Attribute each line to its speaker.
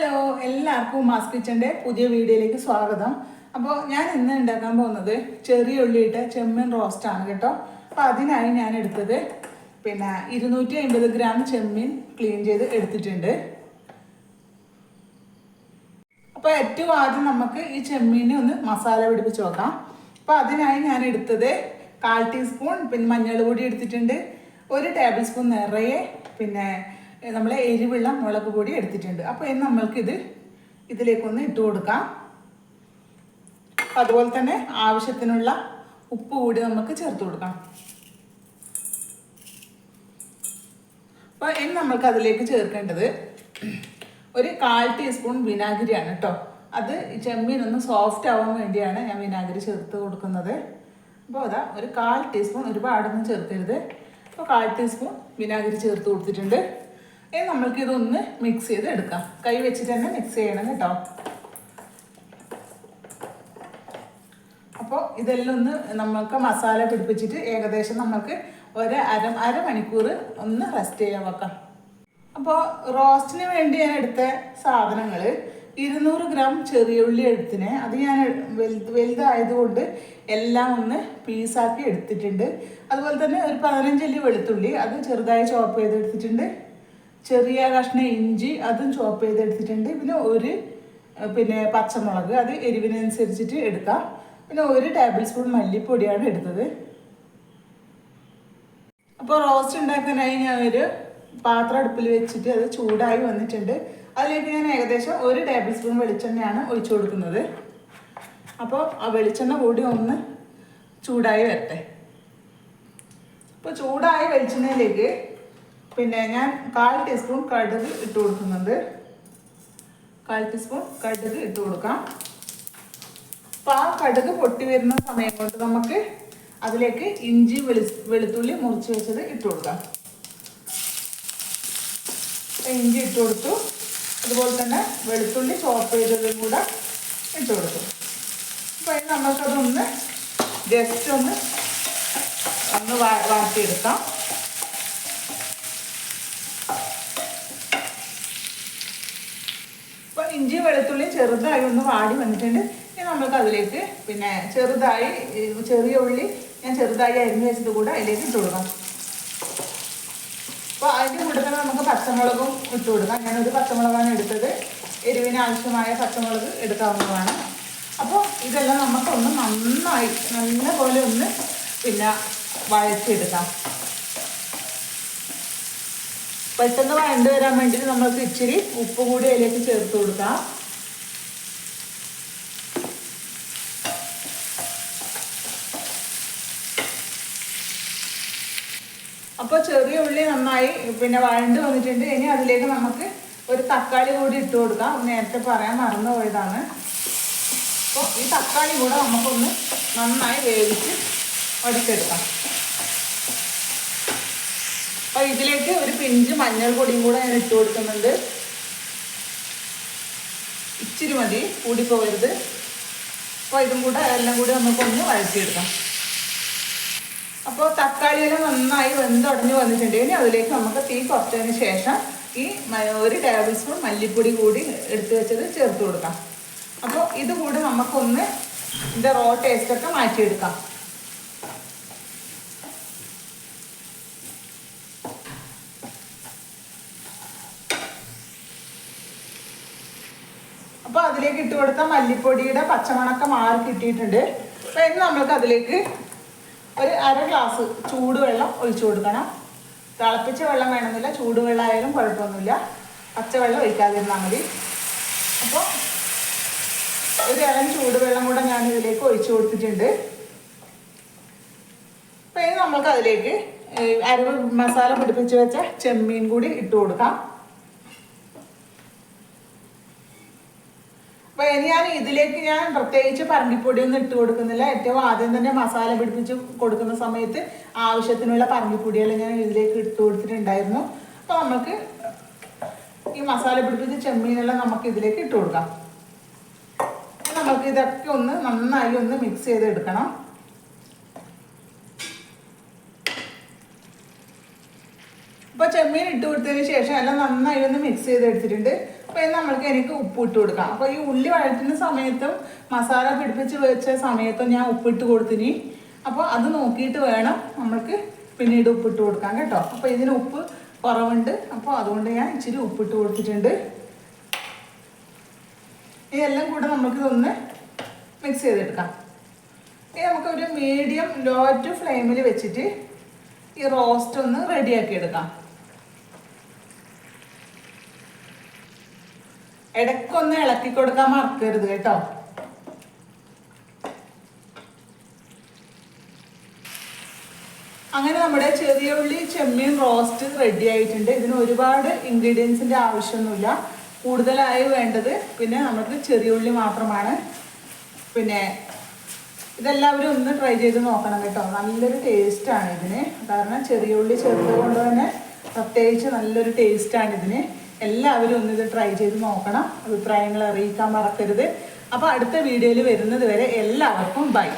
Speaker 1: Hello എല്ലാവർക്കും mass കിച്ചന്റെ പുതിയ വീഡിയോയിലേക്ക് സ്വാഗതം. അപ്പോൾ ഞാൻ ഇന്ന് ഉണ്ടാക്കാൻ പോകുന്നത് ചെറിയ ഉള്ളിയിട്ട ചെമ്മീൻ റോസ്റ്റാണ് കേട്ടോ. അപ്പോൾ അതിനായി ഞാൻ എടുത്തത് പിന്നെ ഇരുന്നൂറ്റി അൻപത് ഗ്രാം ചെമ്മീൻ ക്ലീൻ ചെയ്ത് എടുത്തിട്ടുണ്ട്. അപ്പോൾ ഏറ്റവും ആദ്യം നമുക്ക് ഈ ചെമ്മീനെ ഒന്ന് മസാല പിടിപ്പിച്ച് നോക്കാം. അപ്പോൾ അതിനായി ഞാൻ എടുത്തത് കാൽ ടീസ്പൂൺ പിന്നെ മഞ്ഞൾ പൊടി എടുത്തിട്ടുണ്ട്. ഒരു ടേബിൾ സ്പൂൺ നിറയെ പിന്നെ നമ്മൾ എരിവുള്ള മുളക് പൊടി എടുത്തിട്ടുണ്ട്. അപ്പോൾ ഇനി നമ്മൾക്കിത് ഇതിലേക്കൊന്ന് ഇട്ട് കൊടുക്കാം. അതുപോലെ തന്നെ ആവശ്യത്തിനുള്ള ഉപ്പ് കൂടി നമുക്ക് ചേർത്ത് കൊടുക്കാം. അപ്പോൾ ഇനി നമ്മൾക്ക് അതിലേക്ക് ചേർക്കേണ്ടത് ഒരു കാൽ ടീസ്പൂൺ വിനാഗിരിയാണ് കേട്ടോ അത് ചെമ്മീൻ ഒന്ന് സോഫ്റ്റ് ആവാൻ വേണ്ടിയാണ് ഞാൻ വിനാഗിരി ചേർത്ത് കൊടുക്കുന്നത്. അപ്പോൾ അതാ ഒരു കാൽ ടീസ്പൂൺ ഒരുപാടൊന്നും ചേർക്കരുത്. അപ്പോൾ കാൽ ടീസ്പൂൺ വിനാഗിരി ചേർത്ത് കൊടുത്തിട്ടുണ്ട്. ഇനി നമ്മൾക്ക് ഇതൊന്ന് മിക്സ് ചെയ്ത് എടുക്കാം. കൈ വെച്ചിട്ട് തന്നെ മിക്സ് ചെയ്യണം കേട്ടോ. അപ്പോൾ ഇതെല്ലാം ഒന്ന് നമുക്ക് മസാല പിടിപ്പിച്ചിട്ട് ഏകദേശം നമുക്ക് ഒരു അര അരമണിക്കൂർ ഒന്ന് റെസ്റ്റ് ചെയ്യാൻ വെക്കാം. അപ്പോൾ റോസ്റ്റിന് വേണ്ടി ഞാൻ എടുത്ത സാധനങ്ങൾ ഇരുന്നൂറ് ഗ്രാം ചെറിയ ഉള്ളി എടുത്തിനെ. അത് ഞാൻ വലുത് വലുതായതുകൊണ്ട് എല്ലാം ഒന്ന് പീസാക്കി എടുത്തിട്ടുണ്ട്. അതുപോലെ തന്നെ ഒരു പതിനഞ്ചല്ലി വെളുത്തുള്ളി അത് ചെറുതായി ചോപ്പ് ചെയ്തെടുത്തിട്ടുണ്ട്. ചെറിയ കഷ്ണം ഇഞ്ചി അതും ചോപ്പ് ചെയ്തെടുത്തിട്ടുണ്ട്. പിന്നെ ഒരു പിന്നെ പച്ചമുളക് അത് എരിവിനനുസരിച്ചിട്ട് എടുക്കാം. പിന്നെ ഒരു ടേബിൾ സ്പൂൺ മല്ലിപ്പൊടിയാണ് എടുത്തത്. അപ്പോൾ റോസ്റ്റ് ഉണ്ടാക്കാനായി ഞാൻ ഒരു പാത്രം അടുപ്പിൽ വെച്ചിട്ട് അത് ചൂടായി വന്നിട്ടുണ്ട്. അതിലേക്ക് ഞാൻ ഏകദേശം ഒരു ടേബിൾ സ്പൂൺ വെളിച്ചെണ്ണയാണ് ഒഴിച്ചു കൊടുക്കുന്നത്. അപ്പോൾ ആ വെളിച്ചെണ്ണ കൂടി ഒന്ന് ചൂടായി വരട്ടെ. അപ്പോൾ ചൂടായ വെളിച്ചെണ്ണയിലേക്ക് പിന്നെ ഞാൻ കാൽ ടീസ്പൂൺ കടുക് ഇട്ട് കൊടുക്കുന്നുണ്ട്. കാൽ ടീസ്പൂൺ കടുക് ഇട്ട് കൊടുക്കാം. അപ്പോൾ ആ കടുക് പൊട്ടി വരുന്ന സമയം കൊണ്ട് നമുക്ക് അതിലേക്ക് ഇഞ്ചി വെളു വെളുത്തുള്ളി മുറിച്ച് വെച്ചത് ഇട്ട് കൊടുക്കാം. ഇഞ്ചി ഇട്ട് കൊടുത്തു. അതുപോലെ തന്നെ വെളുത്തുള്ളി ചോപ്പ് ചെയ്തതും കൂടെ ഇട്ട് കൊടുത്തു. അപ്പോൾ ഇനി നമുക്കതൊന്ന് ജസ്റ്റ് ഒന്ന് ഒന്ന് വാട്ടിയെടുക്കാം ഇഞ്ചി വെളുത്തുള്ളി ചെറുതായി ഒന്ന് വാടി വന്നിട്ടുണ്ട്. ഇനി നമുക്ക് അതിലേക്ക് പിന്നെ ചെറുതായി ചെറിയ ഉള്ളി ഞാൻ ചെറുതായി അരിഞ്ഞ് വെച്ചത് കൂടെ അതിലേക്ക് ഇട്ട് കൊടുക്കാം. അപ്പോൾ അതിന്റെ കൂടെ തന്നെ നമുക്ക് പച്ചമുളകും ഇട്ട് കൊടുക്കാം. ഞാനൊരു പച്ചമുളകാണ് എടുത്തത്. എരിവിന് ആവശ്യമായ പച്ചമുളക് എടുക്കാവുന്നതാണ്. അപ്പോൾ ഇതെല്ലാം നമുക്കൊന്ന് നന്നായി നല്ല പോലെ ഒന്ന് പിന്നെ വഴറ്റിയെടുക്കാം. പെട്ടെന്ന് വഴണ്ട് വരാൻ വേണ്ടിയിട്ട് നമ്മൾക്ക് ഇച്ചിരി ഉപ്പ് കൂടി അതിലേക്ക് ചേർത്ത് കൊടുക്കാം. അപ്പോൾ ചെറിയ ഉള്ളി നന്നായി പിന്നെ വഴണ്ട് വന്നിട്ടുണ്ട്. ഇനി അതിലേക്ക് നമുക്ക് ഒരു തക്കാളി കൂടി ഇട്ട് കൊടുക്കാം. നേരത്തെ പറയാൻ മറന്നു പോയതാണ്. അപ്പോൾ ഈ തക്കാളി കൂടെ നമുക്കൊന്ന് നന്നായി വേവിച്ച് ഒടിച്ചെടുക്കാം അപ്പോൾ ഇതിലേക്ക് ഒരു പിഞ്ച് മഞ്ഞൾ പൊടിയും കൂടെ ഞാൻ ഇട്ട് കൊടുക്കുന്നുണ്ട്. ഇച്ചിരി മതി കൂടി പോകരുത്. അപ്പോൾ ഇതും കൂടെ എല്ലാം കൂടി നമുക്കൊന്ന് വഴറ്റിയെടുക്കാം. അപ്പോൾ തക്കാളി തക്കാളിയെല്ലാം നന്നായി വെന്തുടഞ്ഞ് വന്നിട്ടുണ്ട്. ഇനി അതിലേക്ക് നമുക്ക് തീ കുറച്ചതിന് ശേഷം ഈ ഒരു ടേബിൾ സ്പൂൺ മല്ലിപ്പൊടി കൂടി എടുത്തു വെച്ചത് ചേർത്ത് കൊടുക്കാം. അപ്പോൾ ഇത് കൂടി നമുക്കൊന്ന് ഇതിന്റെ റോ ടേസ്റ്റൊക്കെ മാറ്റിയെടുക്കാം. അപ്പോൾ അതിലേക്ക് ഇട്ട് കൊടുത്ത മല്ലിപ്പൊടിയുടെ പച്ചമണക്ക മാറി കിട്ടിയിട്ടുണ്ട്? അപ്പോൾ ഇന്ന് നമ്മൾക്ക് അതിലേക്ക് ഒരു അര ഗ്ലാസ് ചൂടുവെള്ളം ഒഴിച്ചു കൊടുക്കണം. തിളപ്പിച്ച വെള്ളം വേണമെന്നില്ല. ചൂടുവെള്ളം ആയാലും കുഴപ്പമൊന്നുമില്ല. പച്ചവെള്ളം ഒഴിക്കാതിരുന്നാൽ മതി. അപ്പോൾ ഒരു ഇളം ചൂടുവെള്ളം കൂടെ ഞാൻ ഇതിലേക്ക് ഒഴിച്ചു കൊടുത്തിട്ടുണ്ട്. അപ്പോൾ ഇനി നമുക്ക് അതിലേക്ക് അരവ് മസാല പിടിപ്പിച്ച് വെച്ച ചെമ്മീൻ കൂടി ഇട്ട് കൊടുക്കാം. അപ്പൊ ഞാൻ ഇതിലേക്ക് ഞാൻ പ്രത്യേകിച്ച് പറങ്കിപ്പൊടിയൊന്നും ഇട്ട് കൊടുക്കുന്നില്ല. ഏറ്റവും ആദ്യം തന്നെ മസാല പിടിപ്പിച്ച് കൊടുക്കുന്ന സമയത്ത് ആവശ്യത്തിനുള്ള പറങ്കിപ്പൊടിയെല്ലാം ഞാൻ ഇതിലേക്ക് ഇട്ട് കൊടുത്തിട്ടുണ്ടായിരുന്നു. അപ്പൊ നമുക്ക് ഈ മസാല പിടിപ്പിച്ച് ചെമ്മീനെല്ലാം നമുക്ക് ഇതിലേക്ക് ഇട്ട് കൊടുക്കാം. നമുക്ക് ഇതൊക്കെ ഒന്ന് നന്നായി ഒന്ന് മിക്സ് ചെയ്തെടുക്കണം. അപ്പോൾ ചെമ്മീൻ ഇട്ട് കൊടുത്തതിന് ശേഷം എല്ലാം നന്നായി ഒന്ന് മിക്സ് ചെയ്തെടുത്തിട്ടുണ്ട്. അപ്പോൾ ഇത് നമ്മൾക്ക് എനിക്ക് ഉപ്പ് ഇട്ട് കൊടുക്കാം. അപ്പോൾ ഈ ഉള്ളി വഴറ്റുന്ന സമയത്തും മസാല പിടിപ്പിച്ച് വെച്ച സമയത്തും ഞാൻ ഉപ്പിട്ട് കൊടുത്തിനി. അപ്പോൾ അത് നോക്കിയിട്ട് വേണം നമ്മൾക്ക് പിന്നീട് ഉപ്പിട്ട് കൊടുക്കാം കേട്ടോ. അപ്പോൾ ഇതിന് ഉപ്പ് കുറവുണ്ട്. അപ്പോൾ അതുകൊണ്ട് ഞാൻ ഇച്ചിരി ഉപ്പിട്ട് കൊടുത്തിട്ടുണ്ട്. ഇതെല്ലാം കൂടെ നമുക്കിതൊന്ന് മിക്സ് ചെയ്തെടുക്കാം. ഇനി നമുക്കൊരു മീഡിയം ലോ ടു ഫ്ലെയിമിൽ വെച്ചിട്ട് ഈ റോസ്റ്റ് ഒന്ന് റെഡിയാക്കി എടുക്കാം. ഇടയ്ക്കൊന്ന് ഇളക്കി കൊടുക്കാൻ മറക്കരുത് കേട്ടോ. അങ്ങനെ നമ്മുടെ ചെറിയ ഉള്ളി ചെമ്മീൻ റോസ്റ്റ് റെഡി ആയിട്ടുണ്ട്. ഇതിന് ഒരുപാട് ഇൻഗ്രീഡിയൻസിന്റെ ആവശ്യമൊന്നുമില്ല. കൂടുതലായി വേണ്ടത് പിന്നെ നമുക്ക് ചെറിയ ഉള്ളി മാത്രമാണ്. പിന്നെ ഇതെല്ലാവരും ഒന്ന് ട്രൈ ചെയ്ത് നോക്കണം കേട്ടോ. നല്ലൊരു ടേസ്റ്റാണ് ഇതിന്. കാരണം ചെറിയ ഉള്ളി ചേർത്തത് കൊണ്ട് തന്നെ പ്രത്യേകിച്ച് നല്ലൊരു ടേസ്റ്റാണ് ഇതിന്. എല്ലാവരും ഒന്ന് ഇത് ട്രൈ ചെയ്ത് നോക്കണം. അഭിപ്രായങ്ങൾ അറിയിക്കാൻ മറക്കരുത്. അപ്പോൾ അടുത്ത വീഡിയോയിൽ വരുന്നത് വരെ എല്ലാവർക്കും ബൈ